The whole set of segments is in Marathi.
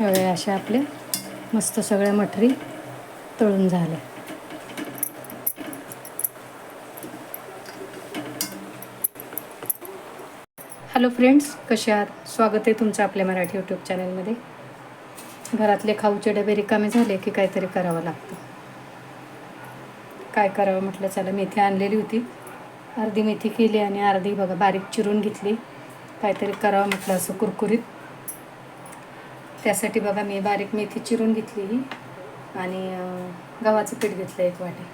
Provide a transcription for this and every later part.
एवढे अशा आपले मस्त सगळ्या मठरी तळून झाल्या हॅलो फ्रेंड्स कसे आहात? स्वागत आहे तुमचं आपल्या मराठी यूट्यूब चॅनलमध्ये घरातले खाऊचे डबे रिकामे झाले की काहीतरी करावं लागतं. काय करावं म्हटलं चला मेथी आणलेली होती. अर्धी मेथी केली आणि अर्धी बघा बारीक चिरून घेतली. काहीतरी करावं म्हटलं असं कुरकुरीत. त्यासाठी बघा मी बारीक मेथी चिरून घेतली ही आणि गव्हाचं पीठ घेतलं एक वाटी.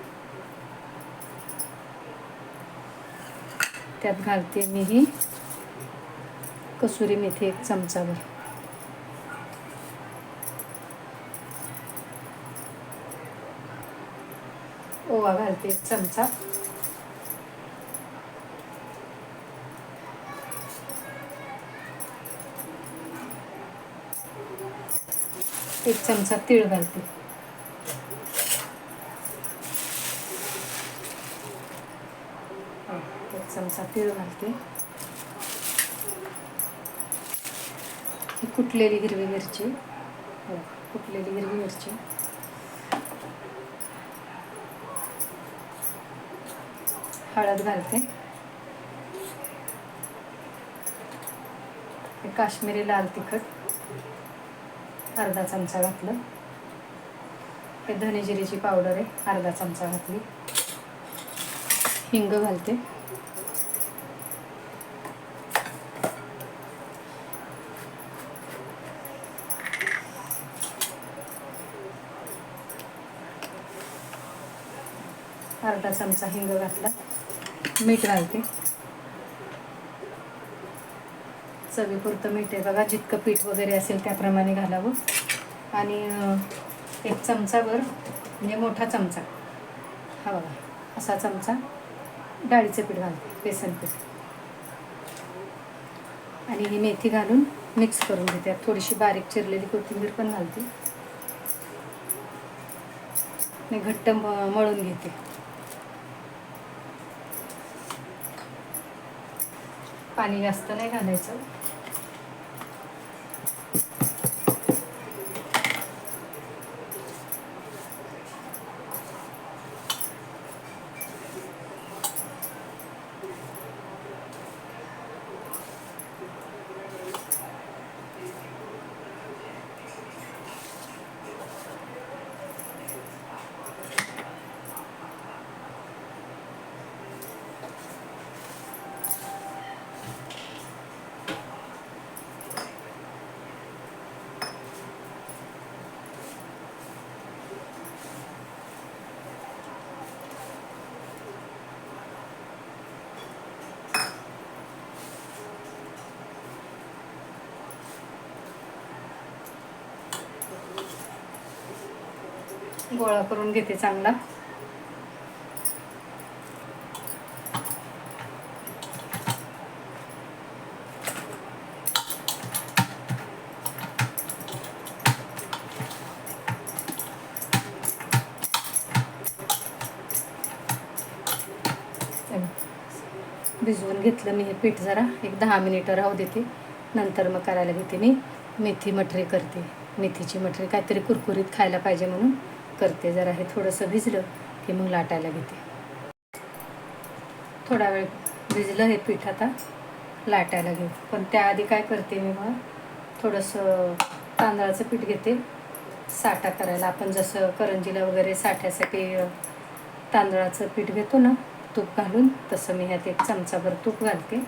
त्यात घालते मी ही कसुरी मेथी एक चमचावर ओवा घालते एक चमचा. एक चमचा तीळ घालते. एक चमचा तीळ घालते. ही कुटलेली हिरवी मिरची. हो कुटलेली हिरवी मिरची. हळद घालते. काश्मीरी लाल तिखट. अर्धा चमचा घातलं. हे धनेजिरीची पावडर आहे अर्धा चमचा घातली. हिंग घालते. अर्धा चमचा हिंग घातला. मीठ घालते. चवीपुरतं मीठ. आहे बघा जितकं पीठ वगैरे असेल त्याप्रमाणे घालावं. आणि एक चमचाभर म्हणजे मोठा चमचा. हा बघा असा चमचा डाळीचं पीठ घालते बेसन पीठ. आणि ही मेथी घालून मिक्स करून घेते. त्यात थोडीशी बारीक चिरलेली कोथिंबीर पण घालते. आणि घट्ट म- मळून घेते. पाणी जास्त नाही घालायचं. गोळा करून घेते चांगला. भिजवून घेतलं मी हे पीठ जरा. एक दहा मिनिटं राहू देते. नंतर मग करायला घेते मी. मेथी मठरी करते. मेथीची मठरी काहीतरी कुरकुरीत खायला पाहिजे म्हणून. करते जरा हे थोडंसं भिजलं की मग लाटायला घेते. थोडा वेळ भिजलं हे पीठ आता लाटायला घेऊ. पण त्याआधी काय करते मी मग थोडंसं तांदळाचं पीठ घेते साठा करायला. आपण जसं करंजीला वगैरे साठ्यासाठी तांदळाचं पीठ घेतो ना तूप घालून तसं मी ह्यात एक चमचाभर तूप घालते.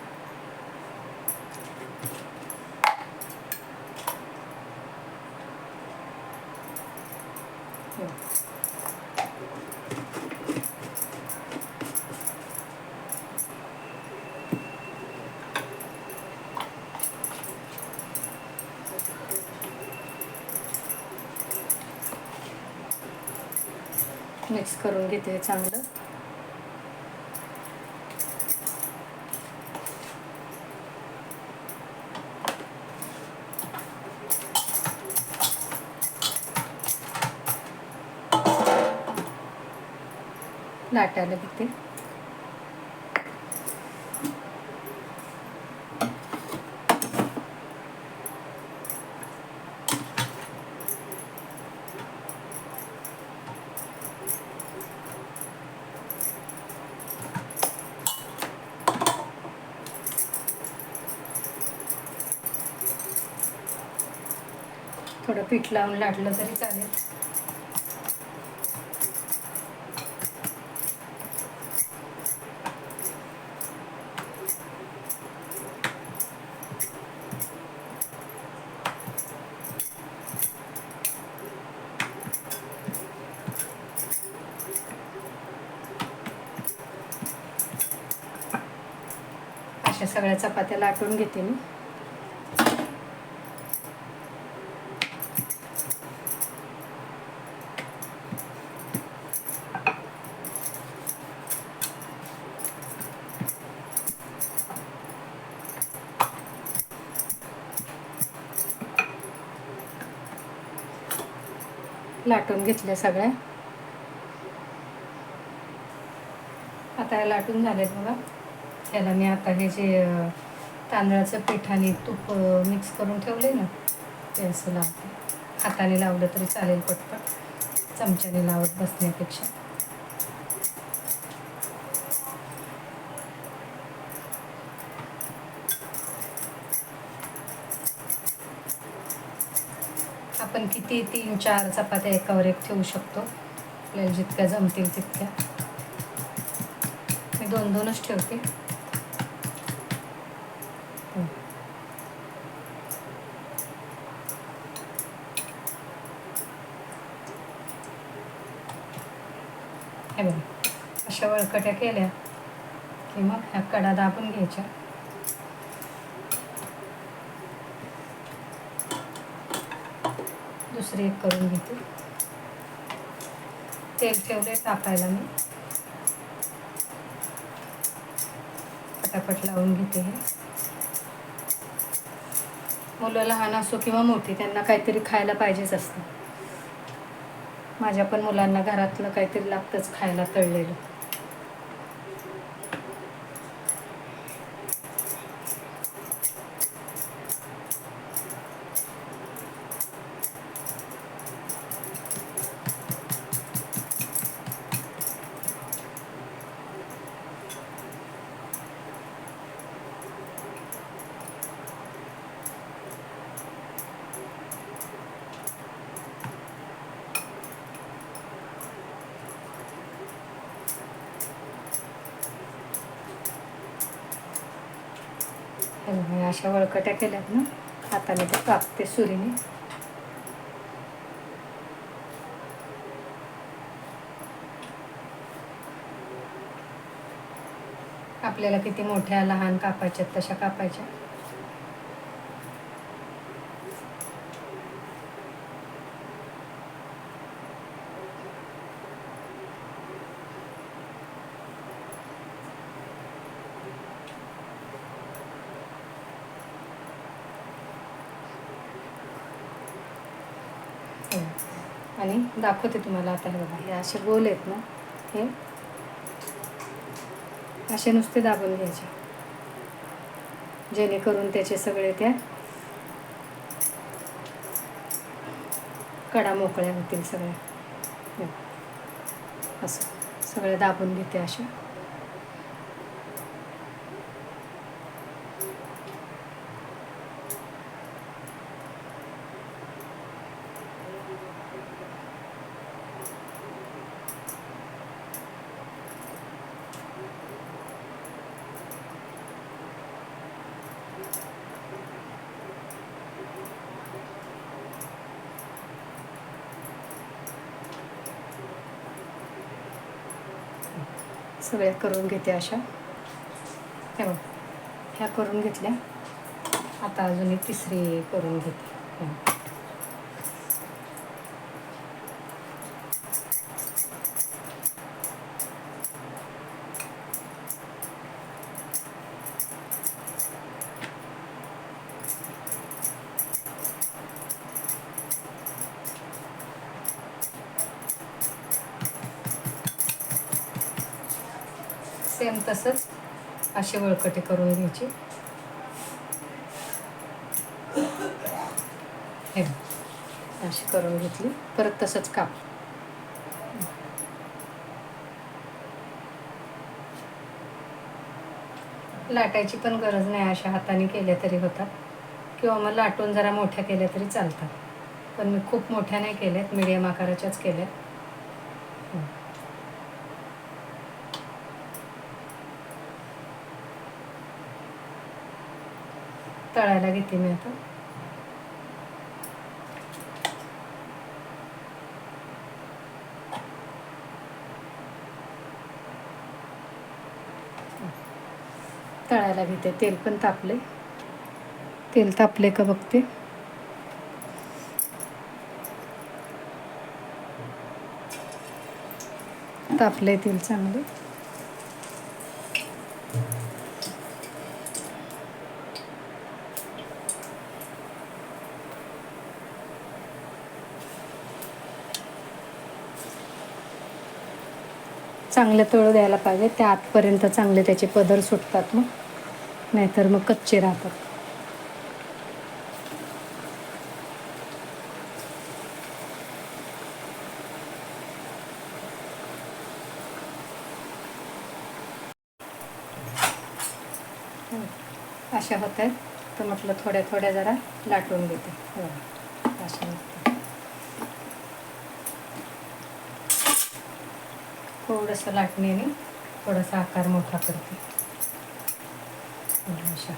मिक्स करून घेते चांगलं. लाटायला घेते थोडं पीठ लावून लाटलं तरी चालेल. अशा सगळ्या चपात्या लाटून घेते मी. लाटून घेतल्या सगळ्या. आता लाटून झालेत बघा. त्याला मी आता हे जे तांदळाचं पीठ आणि तूप मिक्स करून ठेवले ना ते असं लावते. हाताने लावलं तरी चालेल पटपट. चमच्याने लावत बसण्यापेक्षा. आपण किती तीन चार चपात्या एकावर एक ठेवू शकतो. आपल्याला जितक्या जमतील तितक्या. मी दोन दोनच ठेवते. हे बघा अशा वळकट्या केल्या की मग ह्या कडा दाबून घ्यायच्या. दुसरी एक करून घेते. तेल ठेवले तापायला मी. पटापट लावून घेते हे. मुलं लहान असो किंवा मोठी त्यांना काहीतरी खायला पाहिजेच असतं. माझ्या पण मुलांना घरातलं काहीतरी लागतंच खायला तळलेलं. अशा वळकट्या केल्यात ना हाताने ते कापते सुरीने. आपल्याला किती मोठ्या लहान कापायच्या तशा कापायच्या. आणि दाखवते तुम्हाला आता हे बघा. हे असे गोल आहेत ना हे. असे नुसते दाबून घ्यायचे. जेणेकरून त्याचे सगळे त्या कडा मोकळ्या होतील सगळ्या. असं. सगळे दाबून घेते अशा सगळ्या करून घेते अशा. हे बघ ह्या करून घेतल्या. आता अजून एक तिसरी करून घेते. सेम तसंच असे वळकटे करून घ्यायची. हे अशी करून घेतली परत तसंच काप. लाटायची पण गरज नाही अशा हाताने केल्या तरी होतात. किंवा मग लाटून जरा मोठ्या केल्या तरी चालतात. पण मी खूप मोठ्या नाही केल्यात मीडियम आकाराच्याच केल्यात. तळायला घेते मी आता. तळायला घेते. तेल पण तापले तेल तापले का बघते. तापले तेल चांगले. चांगले तळ द्यायला पाहिजे त्या आतपर्यंत चांगले त्याचे पदर सुटतात मग. नाहीतर मग कच्चे राहतात. अशा होत आहेत. तर म्हटलं थोड्या थोड्या जरा लाटून घेते. हो, अशा होतात. थोडंसं लाटणीने थोडासा आकार मोठा करते. अशा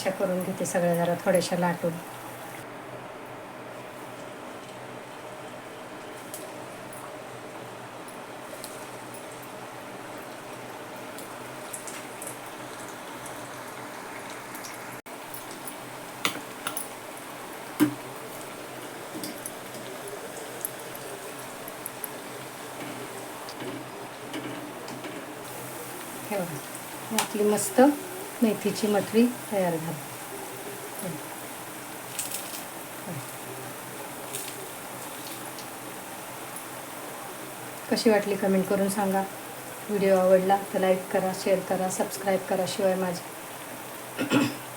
अशा करून घेते सगळ्या जरा थोड्याशा लाटून. हे बघा आपली मस्त मेथीची मटरी तयार झाली. कशी वाटली कमेंट करून सांगा. व्हिडिओ आवडला तर लाईक करा शेअर करा सबस्क्राईब करा शिवाय माझे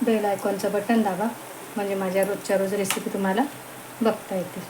बेल आयकॉनचं बटन दाबा. म्हणजे माझ्या रोजच्या रोज रेसिपी तुम्हाला बघता येतील.